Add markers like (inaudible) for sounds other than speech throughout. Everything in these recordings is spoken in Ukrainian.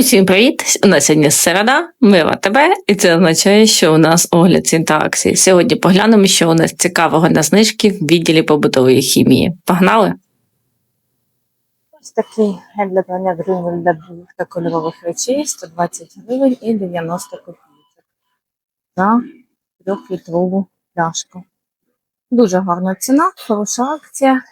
Усім привіт! У нас сьогодні середа, мила тебе, і це означає, що у нас огляд цін та акцій. Сьогодні поглянемо, що у нас цікавого на знижки в відділі побутової хімії. Погнали! Ось такий гель для прання гривень для двох та кольорових речей 120 гривень і 90 копійок за трьохлітрову пляшку. Дуже гарна ціна, хороша акція.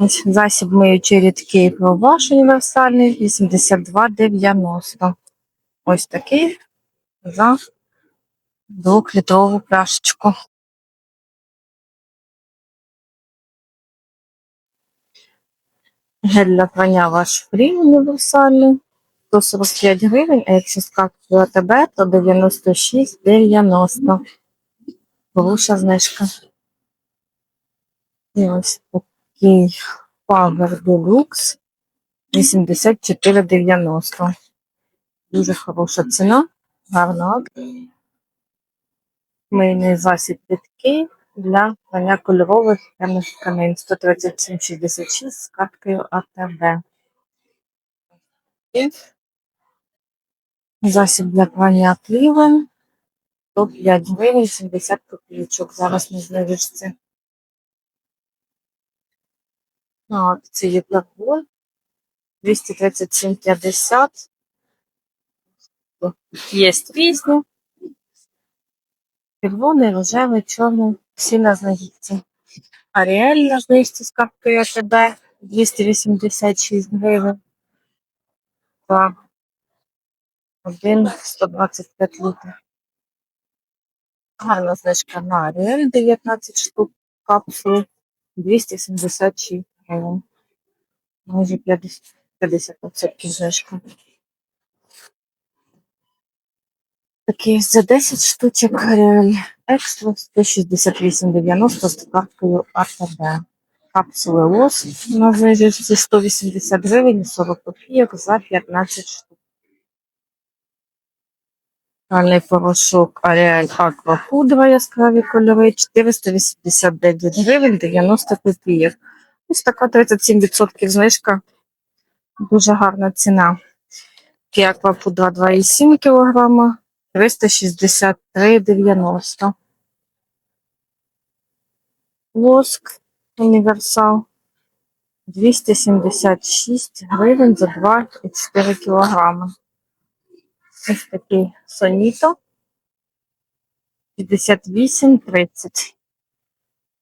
Засіб миючий рідкий ваш універсальний 82,90. Ось такий за двохлітрову пляшечку. Гель для прання ваш фрі універсальний. 145 гривень, а якщо з карткою АТБ, то 96,90. Хороша знижка. І ось такий Power Deluxe 84,90. Дуже хороша ціна, гарна. Мийний засіб рідкий для прання кольорових темних тканин 137,66 з карткою АТБ. Засіб для прання клівен 105 гривень 70 копійочок. Зараз не знижці. Акції Blackball 237,50. Є різні. Червоний, рожевий, чорний. Всі на знижці. Аріель на знижці з карткою АТБ 286 гривень. За один 125 літрів. Гарна знижка на Аріель 19 штук капсул 276 гривень. Майже 50, 50% знижка. Такий за 10 штучок Аріель екстра 168,90 з карткою АТБ. Капсули ЛОС на знижці 180 гривень 40 копійок за 15 штук. Пральний порошок Ariel Aqua Пудра яскраві кольори 489 гривень 90 копійок. Ось така 37% знижка. Дуже гарна ціна. Пудра 2,7 кг 363,90. Воск універсал 276 гривень за 2,4 кг. Ось такий Соніто 58,30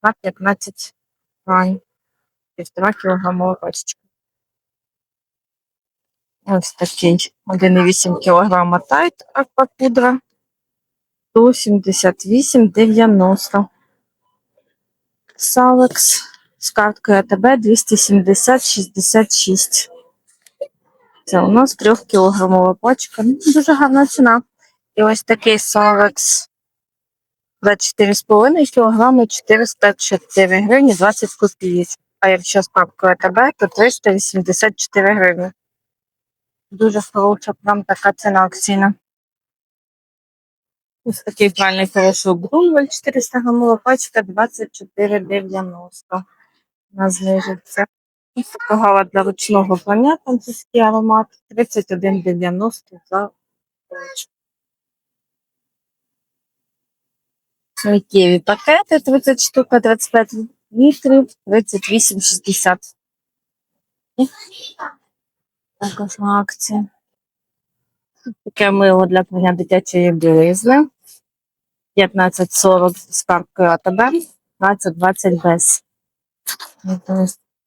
на 15 грань. 1,5 кілограмова пачечка. Ось такий 1,8 кг тайт аквапудра 178,90. Салекс з карткою АТБ 270,66. Це у нас 3 кілограмова пачка. Ну, Дуже гарна ціна. І ось такий Салекс 24,5 кг 404 гривні 20 копійок. А якщо з карткою АТБ, то 384 гривні. Дуже хороша прям така ціна акційна. Ось такий пральний порошок Грунваль 400 грамова пачка 24,90 на знижиться. Ось така для ручного прання, французький аромат 31,90 за пачку. Сміттєві пакети 30 штук, 25 літрів, 38,60. Також на акції. Таке мило для прання дитячої білизни. 15,40 з карткою АТБ, 15,20 без.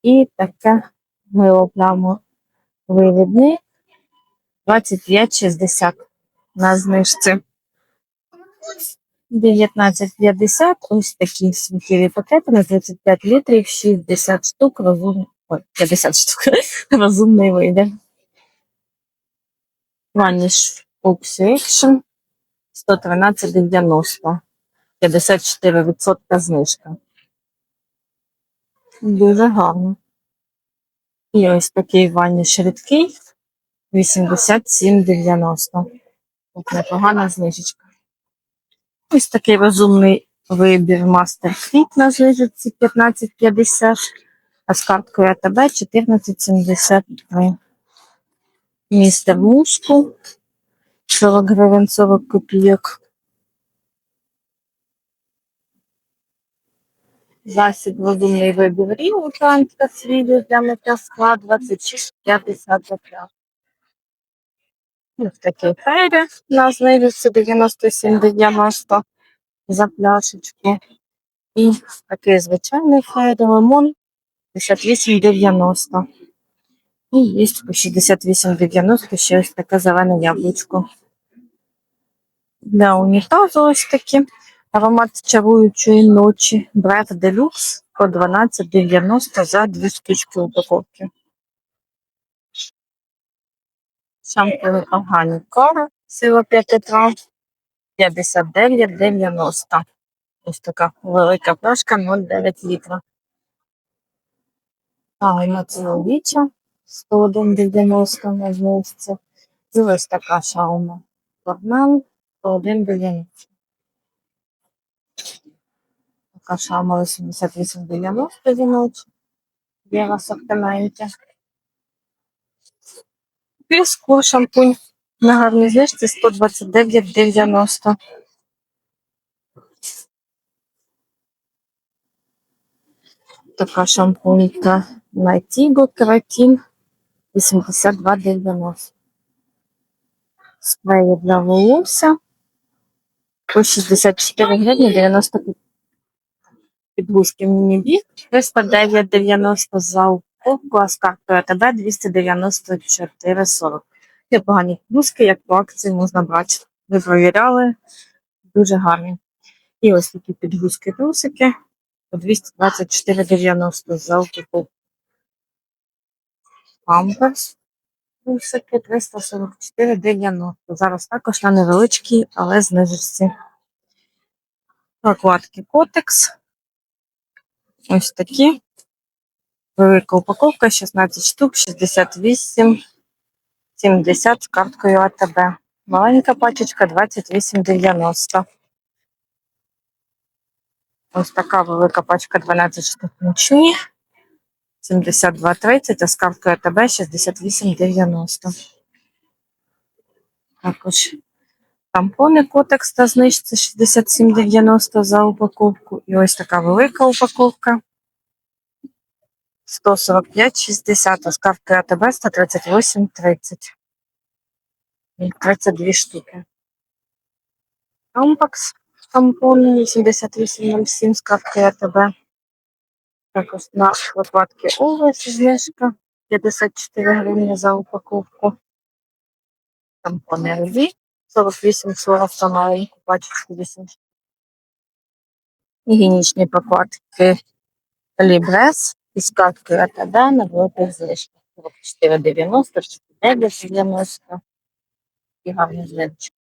І таке мило прямо вивідний 25,60 на знижці. 19,50 ось такі сміттєві пакети на 35 літрів, 60 штук, розум... Ой, 50 штук, (laughs) розумний вийде. Vanish Oxyation 113,90. 54% знижка. Дуже гарно. І ось такий ванніш рідкий 87,90. Тут непогана знижечка. Ось такий розумний вибір Master Fit на знижці 15,50. А з карткою АТБ 14,73. Містер Мушку 40 гривень 40 копійок. Засіб розумний вибір рів, українська світло для миття скла 26,50 за пляшку. Ось такий фейри на знижці 97,90 за пляшечку. І такий звичайний фейри лимон 58,90. І є по 68,90 ще ось таке зелене яблучко. Для унітазу ось такі. Аромат чаруючої ночі. Бред Делюкс по 12,90 за дві штучки упаковки. Organic Core, сила 5 трав 59,90. Ось така велика пляшка 0,9 літра. А, на чоловіча 101,90 на знижці. І ось така шаума. Корнел 101,90. Така шаума 88,90 жіноча. Є в асортименті. Піску шампунь на гарній знижці 129,90. Така шампунька Найтіго Кератін 82,90. Спреї для волосся по 64 гривні 90 копійок. Підгузки міні-бі 309,90 за а з АТБ 294,40. Є погані підгузки, як по акції можна брати. Ви провіряли, дуже гарні. І ось такі підгузки трусики по 224,90 за упаковку. Памперс трусики 344,90. Зараз також на невеличкій, але знижечці. Прокладки Котекс. Ось такі. Велика упаковка 16 штук, 68, 70 з карткою АТБ. Маленька пачечка 28,90. Ось така велика пачка 12 штук нічні. 72,30, а з карткою АТБ 68,90. Також тампони Котекс та знижці 67,90 за упаковку. І ось така велика упаковка. 145,60, а з карткою АТБ 138,30. І 32 штуки. Ампакс тампони 88,07 з карткою АТБ. Також на лопатки овець знижка 54 гривні за упаковку. Тампони РВ 48,40 за маленьку пачечку 8 штук. Покладки Лібрес із карткою АТБ на великих знижках 44,90, 49,90 і гарні знижки.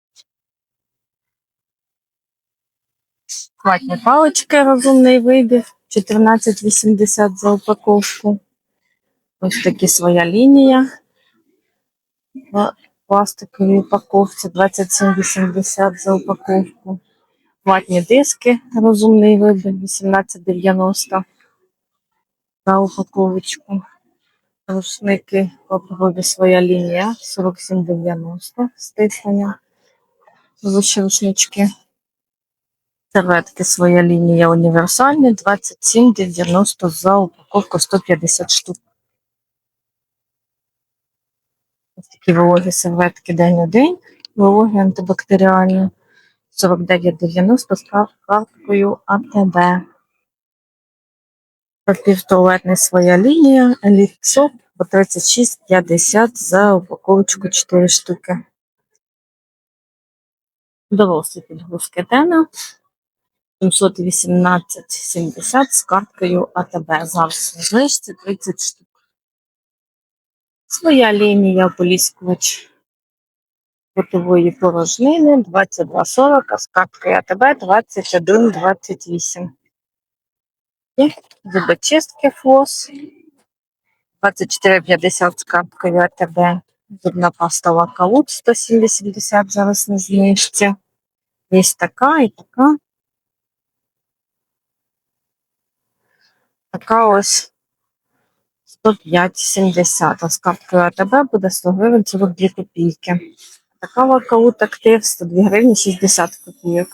Ватні палички розумний вибір 14,80 за упаковку. Ось такі своя лінія. В пластиковій упаковці 27,80 за упаковку. Ватні диски розумний вибір 18,90 за упаковочку. Рушники попробуй своя лінія 47,90 стиснення. Рушнички. Серветки своя лінія універсальні 27,90 за упаковку 150 штук. Ось такі вологі серветки день у день, вологі антибактеріальні 49,90 з карткою АТБ. Папір своя лінія, Elite по 36,50 за упаковочку 4 штуки. Дорослі підгузки Тена 718,70 з карткою АТБ. Зараз знижці 30 штук. Своя лінія ополіскувач готової порожнини 22,40, а з карткою АТБ 21,28. І зубочистки флос 24,50 з карткою АТБ. Зубна паста Лакалут 170 зараз на знижці. Є така і така. Така ось 105,70. А з АТБ буде 100 гривень 42 копійки. Така вакаут актив 102 гривні 60 копійок.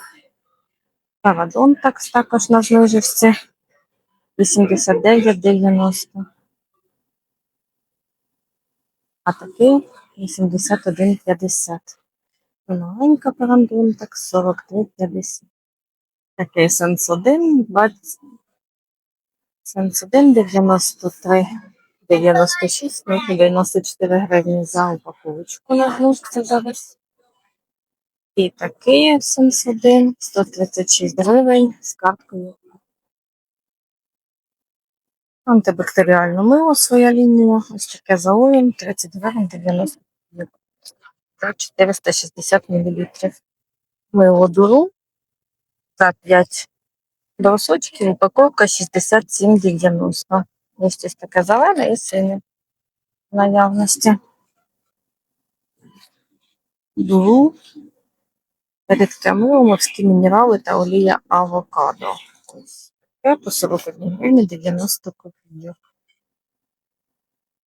Парадон також на зниживці 89,90. А такий 81,50. Маленька парандон так 43,50. Такий сенс 1, 20. Сенс 1, 93, 96, ну, 94 гривні за упаковочку на глушці зараз. І такий сенс 1, 136 гривень з карткою. Антибактеріальне мило своя лінія. Ось таке за 30 гривень 90 за 460 мл. Мило дуру за 5 брусочків, упаковка 67,90. Є щось таке зелене і синє в наявності. Дуру, рідке мило, морські мінерали та олія авокадо. Ось таке по 41 гривні 90 копійок.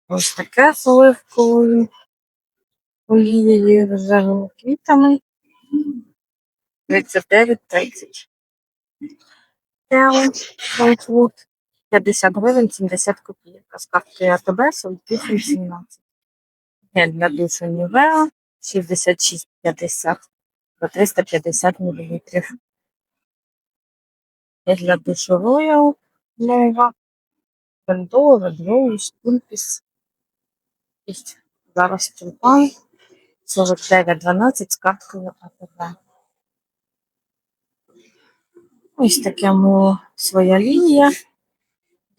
Ось таке з оливковою олією, рожевими квітами. 39,30. Тео, Франкфурт, 50 гривень 70 копійок. А з карткою АТБ 48,17. Гель для душу Нівеа 66,50 за 350 мл. Гель для душу Royal Nova. Бендо, Редроу, Стульпіс. Ось Зараз тюльпан 49,12 з карткою АТБ. Ось таке мова своя лінія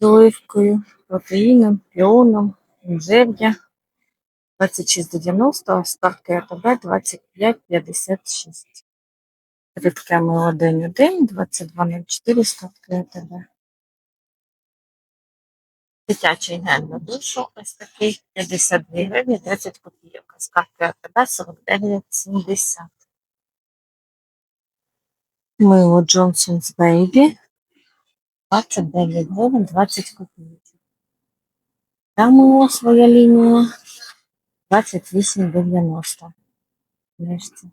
з оливкою, протеїном, піоном, інжир'я 26,90, а ставки АТБ 25,56. Рідке мило 1,1, 22,04 ставки АТБ. Дитячий гель на душу ось такий 52 гривні 30 копійок. а Ставки АТБ 49,70. Мило Johnson's Baby 29 гривень 20 копійок. Та мило своя лінія 28,90. Нарешті.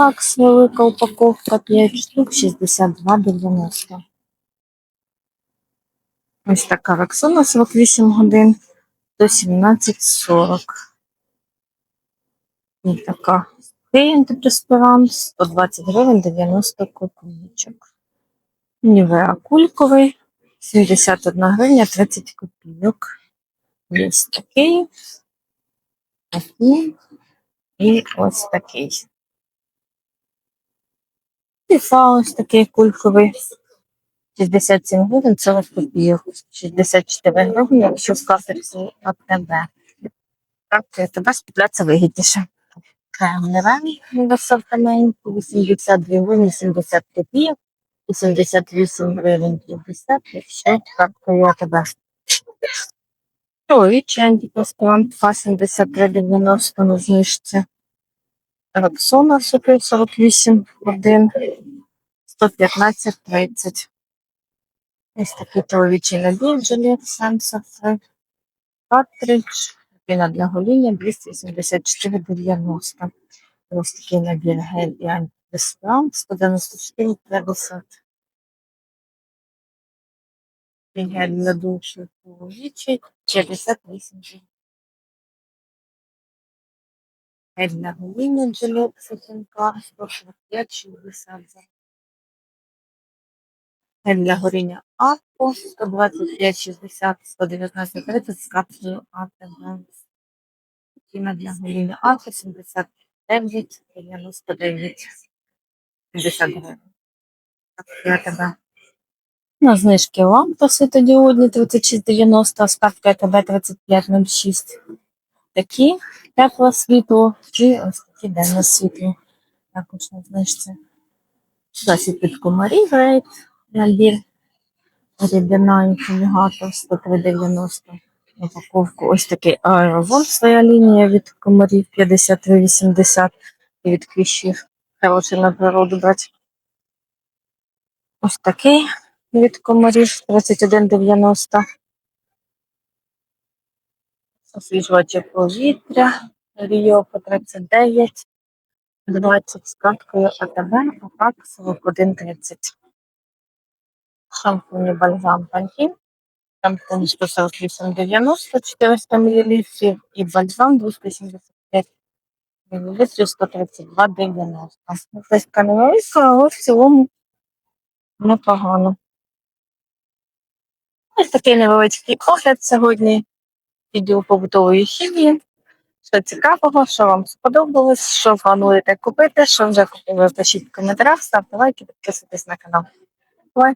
Такс велика упаковка 5 штук 62,90. Ось така ваксона 48 годин до 17,40. І така Такий антиперспірант 120 гривень 90 копійочок. Нівеа кульковий 71 гривня 30 копійок. Є такий, такий і ось такий. І фа ось такий кульковий. 67 гривень 40 копійок. 64 гривні, якщо в кафедрі АТБ. Так, АТБ скупляться вигідніше. Кремневий в асортименті 82 гривні 70 копійок, 88 гривень 50, якщо карткою АТБ. Чоловічий антикоспірант 273,90 на знижці. Роксона супер 48 годин 115,30. Ось такий чоловічий набір жилет Сенса 3. Картридж. Піна для гоління 284,90. Ось такий набір гель і антидеспірант 194,50. І Гель для душу чоловічий 58 гривень. Гель для гоління жилет Сатінка 145,60 за. Для горіння Акко 125,60, 119,30 з капсулою АТБ. Ціна для гоління Акко 79, 99, 50 гривень. Я тебе. На знижки лампа світодіодні 36,90, а ставка ТБ 35,06. Такі тепле світло і ось такі денне світло. Також на знижці. Засіб від комарів рейд. Набір рідина інфомігатор 103,90 упаковку. Ось такий аеровон своя лінія від комарів 53,80 і від кліщів. Хороший на природу брати. Ось такий від комарів 31,90. Освіжувачі повітря, Ріо по 39, 20 з карткою АТБ, а так 41,30. Шампунь бальзам Пантін, шампунь 148,90, 400 мл і бальзам 275 мл 132,90. Якась невелика, але в цілому непогано. Ось такий невеличкий огляд сьогодні відділ побутової хімії. Що цікавого, що вам сподобалось, що плануєте купити, що вже купили, пишіть в коментарях, ставте лайки, підписуйтесь на канал. Бувай!